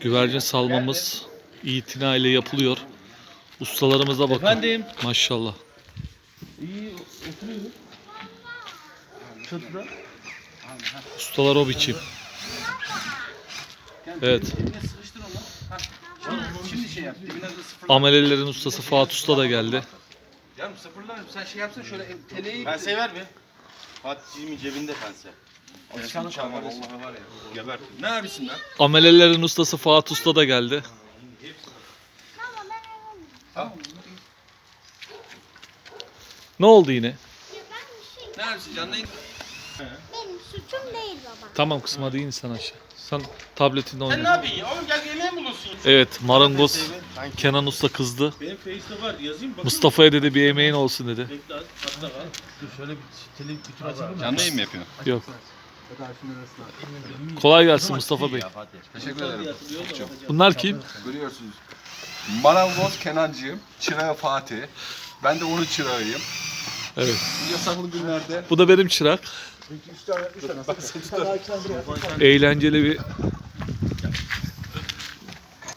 Güvercin salmamız itina ile yapılıyor. Ustalarımıza bakın. Efendim. Maşallah. İyi oturuyor. Çatıda. Ustalar o biçim. Evet. Şey. Amelelerin ustası Fuat Usta da geldi. Yarım sıfırla. Sen şey yapsana şöyle el- teleyi. Pense ver bir. Fatih'imin cebinde pense. Alışkanlık Çalma var. vallahi var ya. Geber. Ne abisin lan? Amelelerin ustası Fuat Usta da geldi. Ne oldu yine? Ne abisin canlı? Benim suçum değil baba. Tamam kızım hadi in sen aşağı. Sen tabletinde Sen ne oyna. yapıyorsun ya? Oğlum gel yemeğe mi bulursun? Evet marangoz Kenan Usta kızdı. Benim Face'de var yazayım bakın. Mustafa'ya dedi bir emeğin olsun dedi. Bekle az, hatta var. Dur şöyle bir tele bir tur açalım mı? Canlı yayın mı yapıyorsun? Yok. Kolay gelsin Mustafa Bey. Teşekkür ederim. Bunlar kim? Görüyorsunuz. Marangoz Kenancığım, çırağı Fatih. Ben de onun çırağıyım. Evet. Yasaklı günlerde Bu da benim çırak. Eğlenceli bir